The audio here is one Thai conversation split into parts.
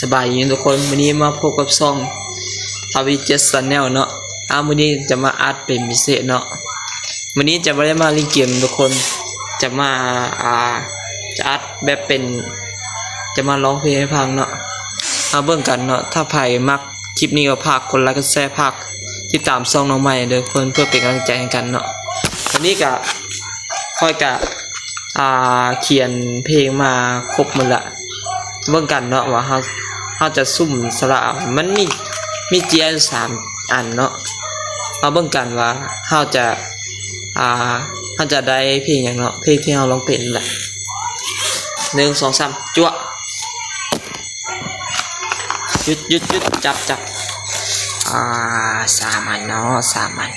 สบายดีทุกคนวันนี้มาพบกับซ่องทวิเจสแนลเนาะอ้าวันนี้จะมาอัดเป็นพิเศษเนาะวันนี้จะไม่ได้มาเล่นเกมทุกคนจะมาอ่าจะอัดแบบเป็น จะมาร้องเพลงให้ฟังเนาะเอาเบิ่งกันเนาะถ้าใครมักคลิปนี้ก็พากคนไลค์ก็แชร์พากติดตามซ่องน้องใหม่เด้อเพื่อนเพื่อเป็นกำลังใจให้กันเนาะวันนี้ก็ค่อยกะอ่าเขียนเพลงมาครบหมดละเบิ่งกันเนาะว่าเฮา เฮาจะซุ่มสระเอามันมีมีเจียนสามอันเนาะเอาเบิ่งกันว่าเฮาจะอ่าเฮาจะได้เพลงหยังเนาะเพลงที่เฮาร้องเป็นนั่นแหละหนึ่งสองสามจั่วหยุดหยุดหยุดจับจับอ่าสามอันเนาะสามอัน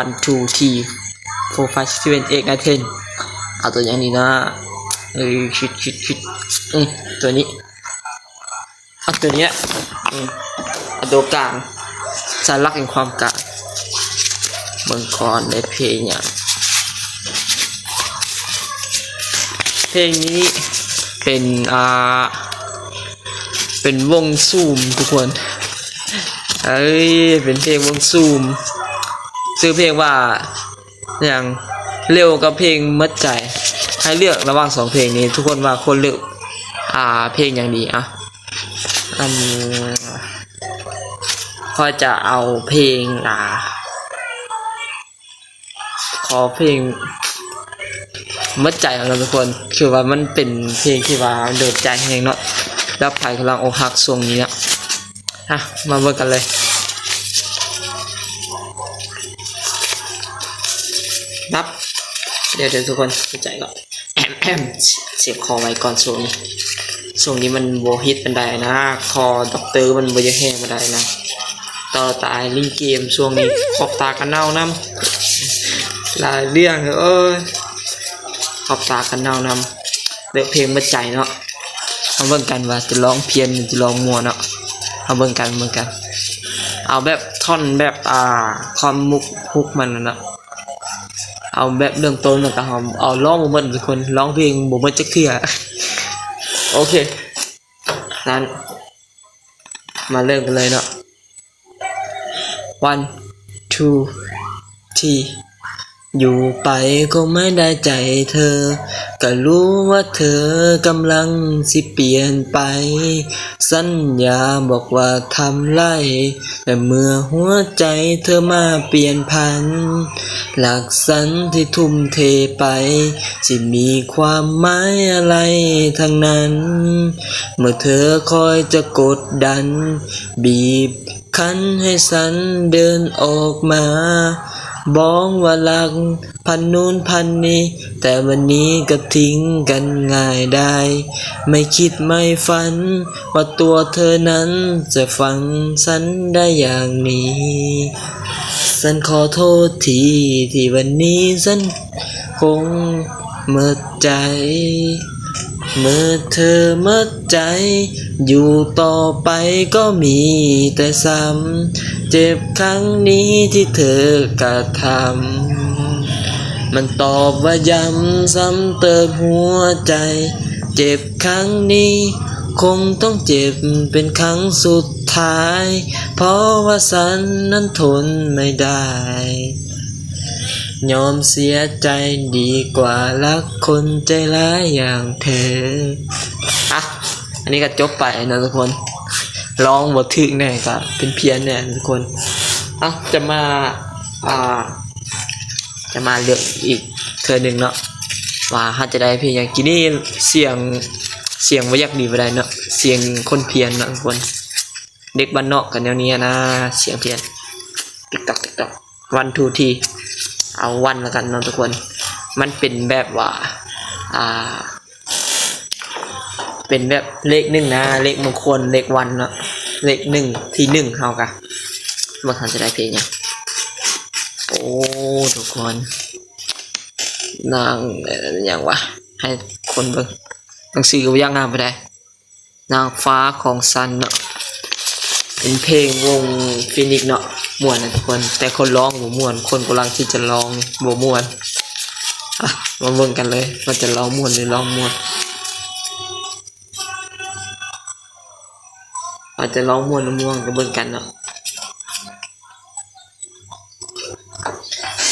one two three four five six seven eight nine ten เอาตัวอย่างนี้นะเอ้ยชิดชิดชิดอืมตัวนี้ เอาตัวเนี้ยอืมเอาตัวกลางสารักแห่งความกลางเบิ่งก่อนเพลงอย่างเพลงนี้เป็นอ่าเป็นวงซูมทุกคนเอ้ยเป็นเพลงวงซูมชื่อเพลงว่าอย่างเร็วกับเพลงมัดใจให้เลือกระหว่างสองเพลงนี้ ทุกคนว่าคนเลือกอ่าเพลงอย่างดีอะ อันพอจะเอาเพลงอ่าขอเพลงมัดใจของเราทุกคน คือว่ามันเป็นเพลงที่ว่าโดดใจแหงเนาะแล้วไผ่กำลังอกหักช่วงนี้อะอะมาเบิ่งกันเลยนับ เดี๋ยวเดี๋ยวทุกคนเข้าใจก่อนแอมแอมเสียบคอไว้ก่อนช่วงนี้ ช่วงนี้มันโบฮิตมันได้นะ คอด็อกเตอร์มันโบจะแห้งมาได้นะต่อตายลิงเกมช่วงนี้ขอบตากันเน่าน้ำหลายเรื่องเอ้ยขอบตากันเน่าน้ำเลือกเพลงมาใจเนาะเอาเบิ่งกันว่าจะร้องเพี้ยนจะร้องมัวเนาะเอาเบิ่งกันเบิ่งกัน เอาแบบท่อนแบบอ่าความมุกฮุกมันนะเนาะเอาแบบเรื่องต้นแล้วก็เอาเอาร้องบ่หมดทุกคนร้องเพลงบ่หมดจักเทื่อ โอเคนั้นมาเริ่มกันเลยเนาะ one two three อยู่ไปก็ไม่ได้ใจเธอ ก็รู้ว่าเธอกำลังสิเปลี่ยนไป สัญญาบอกว่าทำไร แต่เมื่อหัวใจเธอมาเปลี่ยนพัน หลักสันที่ทุ่มเทไปจะมีความหมายอะไรทั้งนั้น เมื่อเธอคอยจะกดดัน บีบคั้นให้สันเดินออกมา บ้อกว่ารัก พันนู้นพันนี้ แต่วันนี้ก็ทิ้งกันง่ายได้ ไม่คิดไม่ฝัน ว่าตัวเธอนั้นจะฟังฉันได้อย่างนี้ฉันขอโทษทีที่วันนี้ฉันคงเมื่อใจ เมื่อเธอเมื่อใจ อยู่ต่อไปก็มีแต่ซ้ำเจ็บครั้งนี้ที่เธอกระทำมันตอบว่าย้ำซ้ำเติมหัวใจ เจ็บครั้งนี้ คงต้องเจ็บเป็นครั้งสุดท้าย เพราะว่าฉันนั้นทนไม่ได้ ยอมเสียใจดีกว่ารักคนใจร้ายอย่างเธออะอันนี้ก็จบไปนะทุกคนร้องบทถึกแน่ก็เป็นเพี้ยนเนี่ยทุกคนอะจะมาอ่า จะมาเลือกอีกเธอหนึ่งเนาะว่าเขาจะได้เพลงอย่างกินนี่เสียงเสียงว่าอยากดีไปได้เนาะเสียงคนเพี้ยนเนาะทุกคน เด็กบ้านนอกกันแนวนี้นะเสียงเพี้ยนติ๊กตอกติ๊กตอกวันทูที เอาวันล้วกันนะทุกคน มันเป็นแบบว่า อ่า เป็นแบบเลขหนึ่งนะ เลขมงคล เลขวันเนาะ เลขหนึ่งที่หนึ่งเท่ากันว่าทันจะได้เพลงยังโอ้ทุกคน นางอย่างวะ ให้คนเบิ่งหนังสือก็ยังงามไปได้ นางฟ้าของซันเนาะ เป็นเพลงวงฟินิกเนาะ ม่วนนะทุกคน แต่คนร้องบ่ม่วน คนกำลังที่จะร้องบ่ม่วนมาเบิ่งกันเลยว่าจะร้องม่วนหรือร้องม่วนอาจจะร้องม่วนม่วงกับเบิ่งกันเนาะ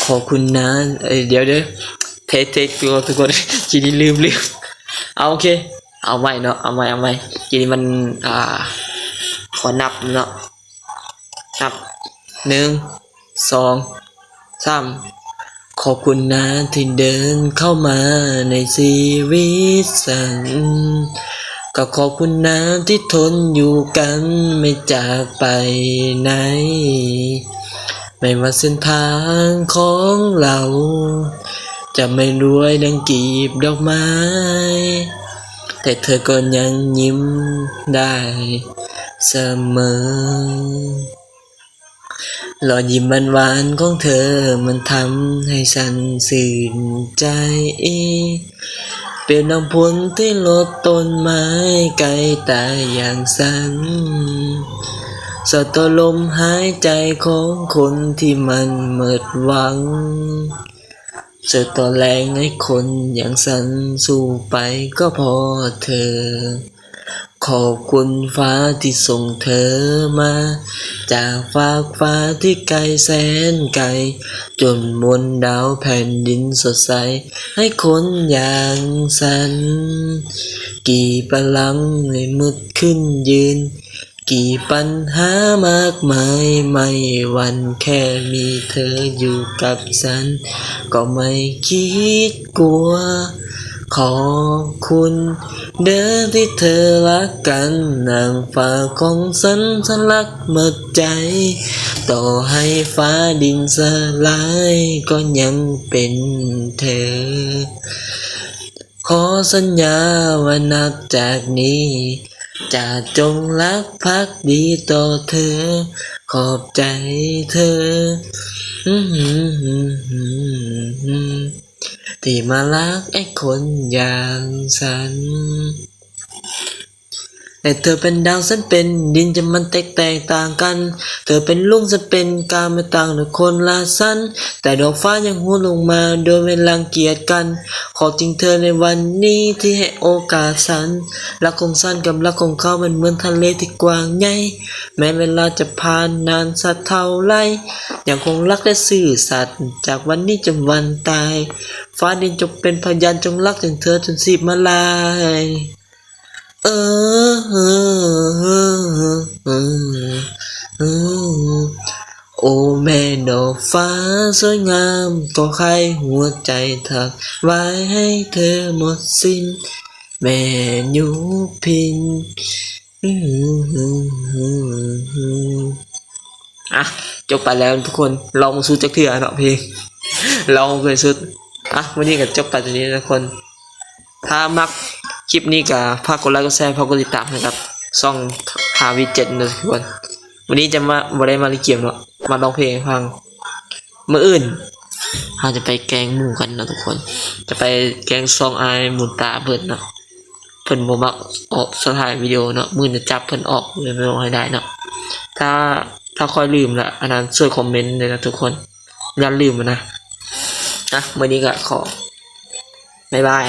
ขอบคุณนะเอ้ยเดี๋ยวเดี๋ยวเทสเทสตัวทุกคนจีนี้ลืมลืมเอาโอเค เอาใหม่เนาะเอาใหม่เอาใหม่จีนี้มันอ่าขอนับเนาะนับ หนึ่งสองสามขอบคุณนะที่เดินเข้ามาในชีวิตฉันก็ขอบคุณนะที่ทนอยู่กันไม่จากไปไหน ไม่ว่าเส้นทางของเรา จะไม่รวยดังกีบดอกไม้ แต่เธอก็ยังยิ้มได้เสมอ รอยยิ้มหวานๆของเธอมันทำให้ฉันสื่นใจ เปลี่ยนน้ำพุนที่ลดต้นไม้ไกลตายอย่างสันสดต่อลมหายใจของคนที่มันหมดหวังเจอต่อแรงให้คนอย่างสันสู้ไปก็พอเธอ ขอบคุณฟ้าที่ส่งเธอมา จากฟากฟ้าที่ไกลแสนไกล จนมนดาวแผ่นดินสดใส ให้คนอย่างสัน กี่พลังให้มุดขึ้นยืน กี่ปัญหามากมายไม่วันแค่มีเธออยู่กับฉัน ก็ไม่คิดกลัว ขอคุณ เดินที่เธอรักกันนางฟ้าของฉันฉันรักหมดใจ ต่อให้ฟ้าดินสลายก็ยังเป็นเธอ ขอสัญญาว่านับจากนี้ จะจงรักภักดีต่อเธอ ขอบใจเธอ ที่มารักไอ้คนอย่างฉัน แต่เธอเป็นดาวฉันเป็นดินจะมันแตกแตกต่างกัน เธอเป็นลุงฉันเป็นกาไม่ต่างหรือคนละสั้น แต่ดอกฟ้ายังหัวลงมาโดยไม่รังเกียจกัน ขอจริงเธอในวันนี้ที่ให้โอกาสฉันรักของฉันกับรักของเขามันเหมือนทะเลที่กว้างใหญ่แม้เวลาจะผ่านนานสักเท่าไรยังคงรักและซื่อสัตย์จากวันนี้จนวันตาย ฟ้าดินจงเป็นพยานจงรักถึงเธอจนสีบมาลาย เออเออเออเออโอ้แม่ดอกฟ้าสวยงามก็ใครหัวใจถักไว้ให้เธอหมดสิ้น แม่ยุพินอะจบไปแล้วทุกคนลองสู้จักเถื่อเนาะเพลงลองเคยสุดอะวันนี้ก็จบไปตรงนี้นะทุกคน ถ้ามัก คลิปนี้ก็ฝากกดไลค์กดแชร์ฝากกดติดตามนะครับซ่องหาวิเจ็ดนะทุกคนวันนี้จะมาบได้มาลิเกียมเนาะมาร้องเพลงฟังเมื่ออื่นเราจะไปแกงหมูกันนะทุกคน จะไปแกงซองไอหมุนตาเพิ่นเนาะเพิ่นบ่มักออกสถายวิดีโอเนาะมือจะจับเพิ่นออกเลยไม่ลงให้ได้เนาะถ้าถ้าค่อยลืมละอันนั้นช่วยคอมเมนต์เลยนะทุกคนอย่าลืมนะนะวันนี้ก็ขอบ๊ายบาย